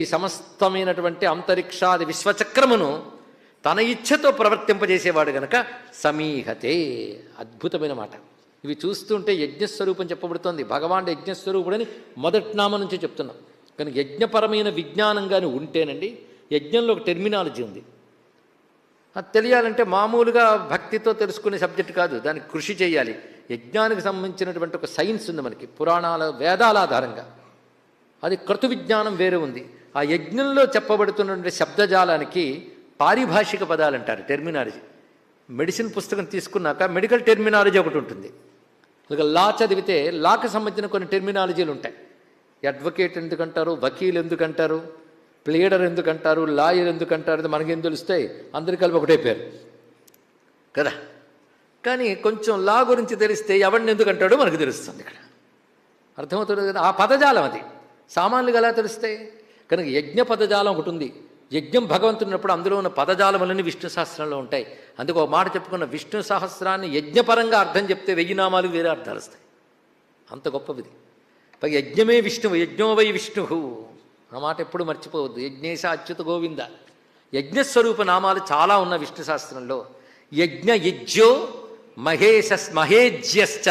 ఈ సమస్తమైనటువంటి అంతరిక్షాది విశ్వచక్రమును తన ఇచ్ఛతో ప్రవర్తింపజేసేవాడు గనక సమీహతే. అద్భుతమైన మాట. ఇవి చూస్తుంటే యజ్ఞస్వరూపం చెప్పబడుతోంది. భగవాన్ యజ్ఞస్వరూపుడని మొదటి నామ నుంచి చెప్తున్నాం. కానీ యజ్ఞపరమైన విజ్ఞానం కానీ ఉంటేనండి యజ్ఞంలో ఒక టెర్మినాలజీ ఉంది. అది తెలియాలంటే మామూలుగా భక్తితో తెలుసుకునే సబ్జెక్ట్ కాదు. దానికి కృషి చేయాలి. యజ్ఞానికి సంబంధించినటువంటి ఒక సైన్స్ ఉంది మనకి. పురాణాల వేదాల ఆధారంగా. అది క్రతు విజ్ఞానం వేరే ఉంది. ఆ యజ్ఞంలో చెప్పబడుతున్నటువంటి శబ్దజాలానికి పారిభాషిక పదాలు అంటారు టెర్మినాలజీ మెడిసిన్ పుస్తకం తీసుకున్నాక మెడికల్ టెర్మినాలజీ ఒకటి ఉంటుంది. ఇక లా చదివితే లాకు సంబంధించిన కొన్ని టెర్మినాలజీలు ఉంటాయి. అడ్వకేట్ ఎందుకంటారు వకీల్ ఎందుకంటారు ప్లేడర్ ఎందుకంటారు లాయర్ ఎందుకంటారు మనకేం తెలుస్తాయి? అందరి కలిపి ఒకటే పేరు. కదా? కానీ కొంచెం లా గురించి తెలిస్తే ఎవరిని ఎందుకంటాడో మనకు తెలుస్తుంది ఇక్కడ. అర్థమవుతుంది కదా? ఆ పదజాలం అది. సామాన్లుగా ఎలా తెలుస్తాయి? కనుక యజ్ఞ పదజాలం ఒకటి ఉంది. యజ్ఞం భగవంతున్నప్పుడు అందులో ఉన్న పదజాలములన్నీ విష్ణు సహస్రంలో ఉంటాయి. అందుకు ఒక మాట చెప్పుకున్న విష్ణు సహస్రాన్ని యజ్ఞపరంగా అర్థం చెప్తే వెయ్యి నామాలు వేరే అర్థాలు వస్తాయి. అంత గొప్పది పై యజ్ఞమే విష్ణువు యజ్ఞో వై ఆ మాట ఎప్పుడు మర్చిపోవద్దు. యజ్ఞేశ అచ్యుత గోవింద. యజ్ఞస్వరూప నామాలు చాలా ఉన్న విష్ణు శాస్త్రంలో యజ్ఞ యజ్ఞో మహేశ మహేజ్యశ్చ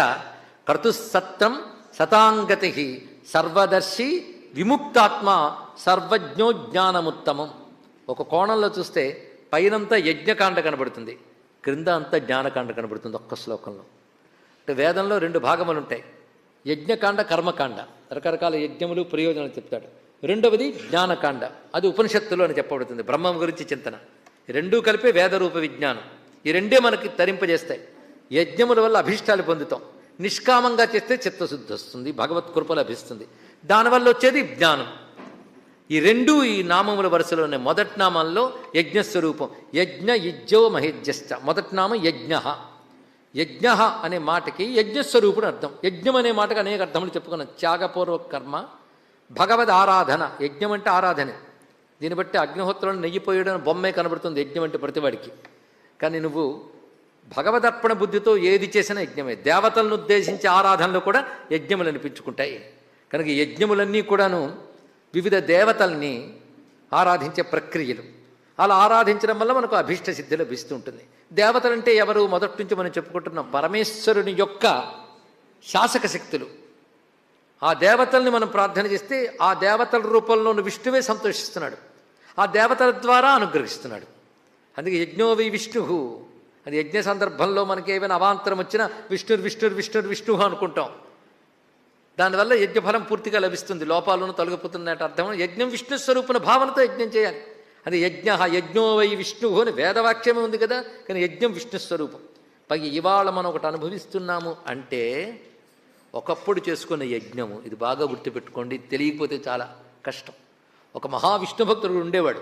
క్రతుసత్రం శతాంగతి సర్వదర్శి విముక్తాత్మ సర్వజ్ఞో జ్ఞానముత్తమం ఒక కోణంలో చూస్తే పైనంతా యజ్ఞకాండ కనబడుతుంది. క్రింద అంతా జ్ఞానకాండ కనబడుతుంది ఒక్క శ్లోకంలో. అంటే వేదంలో రెండు భాగములు ఉంటాయి. యజ్ఞకాండ కర్మకాండ. రకరకాల యజ్ఞములు ప్రయోజనాలు చెప్తాడు. రెండవది జ్ఞానకాండ. అది ఉపనిషత్తులు అని చెప్పబడుతుంది. బ్రహ్మం గురించి చింతన. రెండూ కలిపే వేదరూప విజ్ఞానం. ఈ రెండే మనకి తరింపజేస్తాయి. యజ్ఞముల వల్ల అభిష్టాలు పొందుతాం. నిష్కామంగా చేస్తే చిత్తశుద్ధి వస్తుంది భగవత్ కృప లభిస్తుంది. దానివల్ల వచ్చేది జ్ఞానం. ఈ రెండు ఈ నామముల వరుసలో ఉన్నాయి మొదటి నామంలో యజ్ఞస్వరూపం. యజ్ఞ యజ్ఞో మహేజ్యశ్చ. మొదటి నామం యజ్ఞ. యజ్ఞ అనే మాటకి యజ్ఞస్వరూపుడు అర్థం. యజ్ఞం అనే మాటకు అనేక అర్థములు చెప్పుకున్నాం. త్యాగపూర్వక కర్మ భగవద్ ఆరాధన. యజ్ఞం అంటే ఆరాధనే. దీన్ని బట్టి అగ్నిహోత్రంలో నెయ్యిపోయడం బొమ్మే కనబడుతుంది. యజ్ఞం అంటే ప్రతివాడికి కానీ నువ్వు భగవదర్పణ బుద్ధితో ఏది చేసినా యజ్ఞమే. దేవతలను ఉద్దేశించి ఆరాధనలు కూడా యజ్ఞములు అనిపించుకుంటాయి. కనుక యజ్ఞములన్నీ కూడాను వివిధ దేవతల్ని ఆరాధించే ప్రక్రియలు. అలా ఆరాధించడం వల్ల మనకు అభీష్ట సిద్ధి లభిస్తూ ఉంటుంది దేవతలంటే ఎవరు? మొదటి నుంచి మనం చెప్పుకుంటున్నాం పరమేశ్వరుని యొక్క శాసక శక్తులు. ఆ దేవతల్ని మనం ప్రార్థన చేస్తే ఆ దేవతల రూపంలో ఉన్న విష్ణువే సంతోషిస్తున్నాడు. ఆ దేవతల ద్వారా అనుగ్రహిస్తున్నాడు. అందుకే యజ్ఞోవి విష్ణు. అది యజ్ఞ సందర్భంలో మనకి ఏమైనా అవాంతరం వచ్చినా విష్ణుర్ విష్ణుర్ విష్ణుర్ విష్ణు అనుకుంటాం. దానివల్ల యజ్ఞఫలం పూర్తిగా లభిస్తుంది. లోపాలను తొలగిపోతున్నట్టు అర్థం. యజ్ఞం విష్ణు స్వరూపున భావనతో యజ్ఞం చేయాలి. అది యజ్ఞ యజ్ఞో వై విష్ణు అని వేదవాక్యమే ఉంది కదా కానీ యజ్ఞం విష్ణు స్వరూపం. పైగా ఇవాళ మనం ఒకటి అనుభవిస్తున్నాము అంటే ఒకప్పుడు చేసుకున్న యజ్ఞము ఇది బాగా గుర్తుపెట్టుకోండి తెలియకపోతే చాలా కష్టం. ఒక మహావిష్ణు భక్తుడు ఉండేవాడు.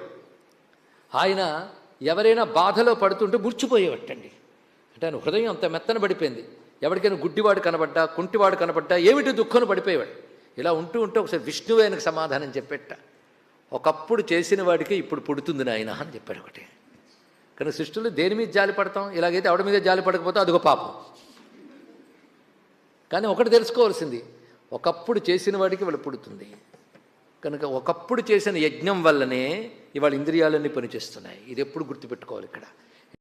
ఆయన ఎవరైనా బాధలో పడుతుంటే ముర్చిపోయేవట్టండి అంటే ఆయన హృదయం అంత మెత్తన పడిపోయింది ఎవరికైనా గుడ్డివాడు కనబడ్డా కుంటివాడు కనబడ్డా ఏమిటి దుఃఖం పడిపోయేవాడు. ఇలా ఉంటూ ఉంటే ఒకసారి విష్ణువే ఆయనకు సమాధానం చెప్పెట్ట ఒకప్పుడు చేసిన వాడికి ఇప్పుడు పుడుతుంది నాయన అని చెప్పాడు ఒకటి. కానీ సృష్టిలో దేని మీద జాలి పడతాం? ఇలాగైతే ఆవిడ మీద జాలి పడకపోతే అదొక పాపం. కానీ ఒకటి తెలుసుకోవాల్సింది ఒకప్పుడు చేసిన వాడికి ఇవాళ పుడుతుంది. కనుక ఒకప్పుడు చేసిన యజ్ఞం వల్లనే ఇవాళ ఇంద్రియాలన్నీ పనిచేస్తున్నాయి. ఇది ఎప్పుడు గుర్తుపెట్టుకోవాలి ఇక్కడ.